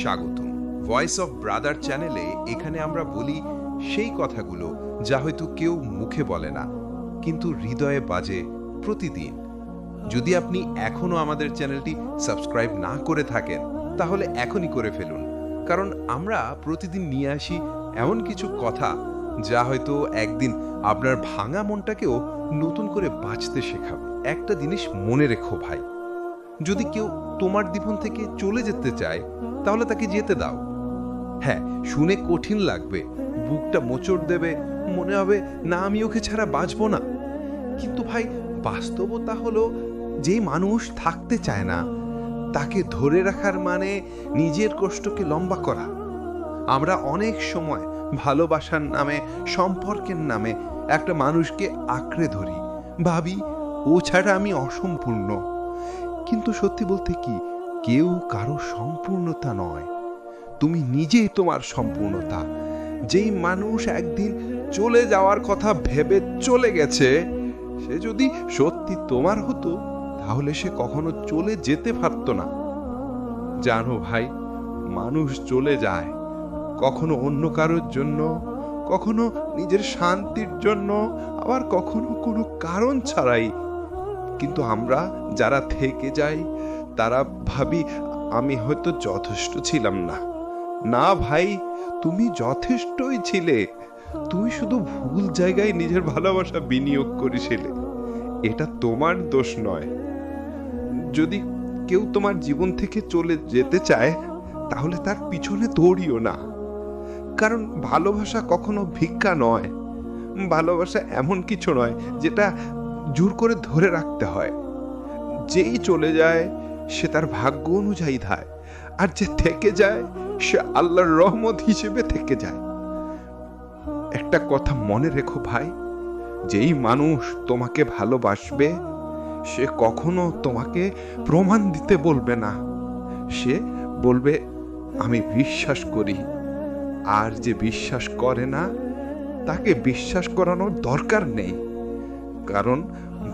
স্বাগতম। Voice of brother চ্যানেলে এখানে আমরা বলি সেই কথাগুলো যা হয়তো কেউ মুখে বলে না, কিন্তু হৃদয়ে বাজে প্রতিদিন। যদি আপনি এখনও আমাদের চ্যানেলটি সাবস্ক্রাইব না করে থাকেন, তাহলে এখনই করে ফেলুন। কারণ আমরা প্রতিদিন নিয়ে আসি এমন কিছু কথা যা হয়তো একদিন আপনার ভাঙা মনটাকেও নতুন করে বাঁচতে শেখাবে। একটা জিনিস মনে রেখো ভাই যদি কেউ তোমার জীবন থেকে চলে যেতে চায়, তাহলে তাকে যেতে দাও। হ্যাঁ শুনে কঠিন লাগবে, বুকটা মোচড় দেবে, মনে হবে, না, আমি ওকে ছাড়া বাঁচবো না। কিন্তু ভাই, বাস্তবতা হলো, যে মানুষ থাকতে চায় না, তাকে ধরে রাখার মানে নিজের কষ্টকে লম্বা করা। আমরা অনেক সময় ভালোবাসার নামে, সম্পর্কের নামে একটা মানুষকে আঁকড়ে ধরি। ভাবি, ও ছাড়া আমি অসম্পূর্ণ। কিন্তু সত্যি বলতে কি, কেউ কারও সম্পূর্ণতা নয়। তুমি নিজেই তোমার সম্পূর্ণতা। যেই মানুষ একদিন চলে যাওয়ার কথা ভেবে চলে গেছে, সে যদি সত্যি তোমার হতো, তাহলে সে কখনো চলে যেতে পারতো না। জানো ভাই, মানুষ চলে যায় কখনো অন্য কারোর জন্য, কখনো নিজের শান্তির জন্য, আবার কখনো কোনো কারণ ছাড়াই কিন্তু আমরা যারা থেকে যাই, তারা ভাবি আমি হয়তো যথেষ্ট ছিলাম না। না ভাই, তুমি যথেষ্টই ছিলে। তুমি শুধু ভুল জায়গায় নিজের ভালোবাসা বিনিয়োগ করেছিলে। এটা তোমার দোষ নয়। যদি কেউ তোমার জীবন থেকে চলে যেতে চায়, তাহলে তার পিছনে দৌড়িও না। কারণ ভালোবাসা কখনো ভিক্ষা নয়। ভালোবাসা এমন কিছু নয়, যেটা জোর করে ধরে রাখতে হয়। যেই চলে যায়, সে তার ভাগ্য অনুযায়ী ধায়। আর যে থেকে যায়, সে আল্লাহর রহমত হিসেবে থেকে যায়। একটা কথা মনে রেখো ভাই, যেই মানুষ তোমাকে ভালোবাসবে, সে কখনো তোমাকে প্রমাণ দিতে বলবে না। সে বলবে, আমি বিশ্বাস করি। আর যে বিশ্বাস করে না, তাকে বিশ্বাস করানোর দরকার নেই। কারণ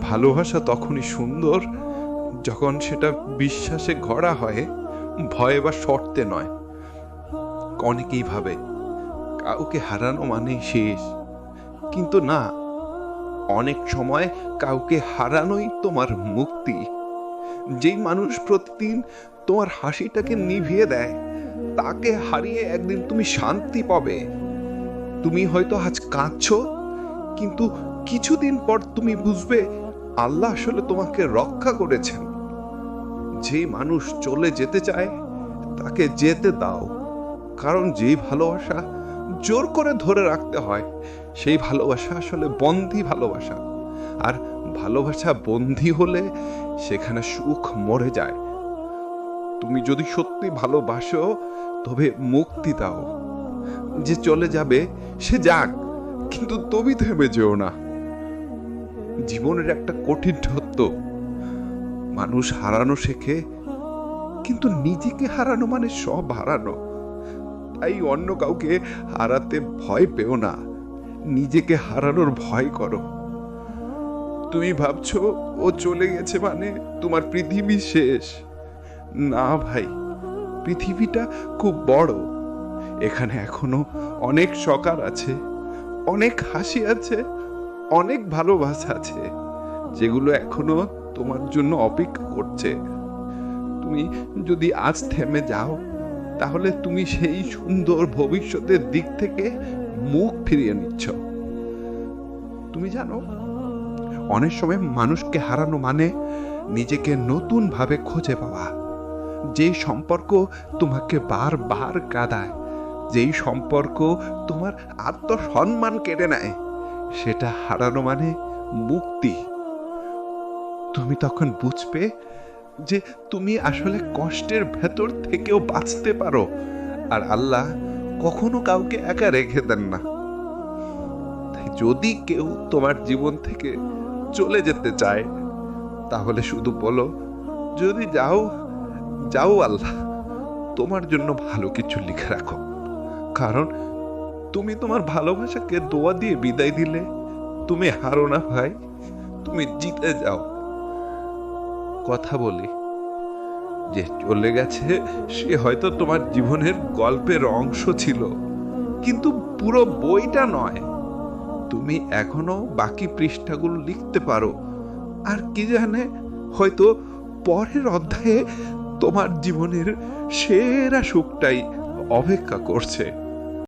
ভালোবাসা তখনই সুন্দর যখন সেটা বিশ্বাসে গড়া হয়, ভয়ে বা শর্তে নয়। অনেকেই ভাবে, কাউকে হারানো মানেই শেষ। কিন্তু না, অনেক সময় কাউকে হারানোই তোমার মুক্তি। যেই মানুষ প্রতিদিন তোমার হাসিটাকে নিভিয়ে দেয়, তাকে হারিয়ে একদিন তুমি শান্তি পাবে। তুমি হয়তো আজ কাঁদছো, কিন্তু কিছুদিন পর তুমি বুঝবে আল্লাহ আসলে তোমাকে রক্ষা করেছেন। যে মানুষ চলে যেতে চায়, তাকে যেতে দাও। কারণ যেই ভালোবাসা জোর করে ধরে রাখতে হয়, সেই ভালোবাসা আসলে বন্দি ভালোবাসা। আর ভালোবাসা বন্দি হলে সেখানে সুখ মরে যায়। তুমি যদি সত্যি ভালোবাসো, তবে মুক্তি দাও। যে চলে যাবে, সে যাক, কিন্তু তুমি থেমে যেও না। জীবনের একটা কঠিন সত্য মানুষ হারানো শেখে, কিন্তু নিজেকে হারানো মানে সব হারানো। তাই অন্য কাউকে হারাতে ভয় পেও না, নিজেকে হারানোর ভয় করো। তুমি ভাবছ, ও চলে গেছে মানে তোমার পৃথিবী শেষ। না ভাই, পৃথিবীটা খুব বড়। এখানে এখনও অনেক সকার আছে, অনেক হাসি আছে অনেক ভালোবাসা আছে, যেগুলো এখনও তোমার জন্য অপেক্ষা করছে। তুমি যদি আজ থেমে যাও, তাহলে তুমি সেই সুন্দর ভবিষ্যতের দিক থেকে মুখ ফিরিয়ে নিচ্ছ। তুমি জানো, অনেক সময় মানুষকে হারানো মানে নিজেকে নতুন ভাবে খুঁজে পাওয়া। যে সম্পর্ক তোমাকে বারবার কাঁদায়, যেই সম্পর্ক তোমার আত্মসম্মান কেটে নেয়। সেটা হারানো মানে মুক্তি। তুমি তখন বুঝবে যে তুমি আসলে কষ্টের ভেতর থেকেও বাঁচতে পারো, আর আল্লাহ কখনো কাউকে একা রেখে দেন না। যদি কেউ তোমার জীবন থেকে চলে যেতে চায়, তাহলে শুধু বলো, যদি যাও যাও আল্লাহ, তোমার জন্য ভালো কিছু লিখে রাখো। কারণ তুমি তোমার ভালোবাসাকে দোয়া দিয়ে বিদায় দিলে, তুমি হারো না ভাই, তুমি জিতে যাও। কথা বলি, যে চলে গেছে, সে হয়তো তোমার জীবনের গল্পের অংশ ছিল, কিন্তু পুরো বইটা নয়। তুমি এখনও বাকি পৃষ্ঠাগুলো লিখতে পারো, আর কি জানে, হয়তো পরের অধ্যায়ে তোমার জীবনের সেরা সুখটাই অপেক্ষা করছে।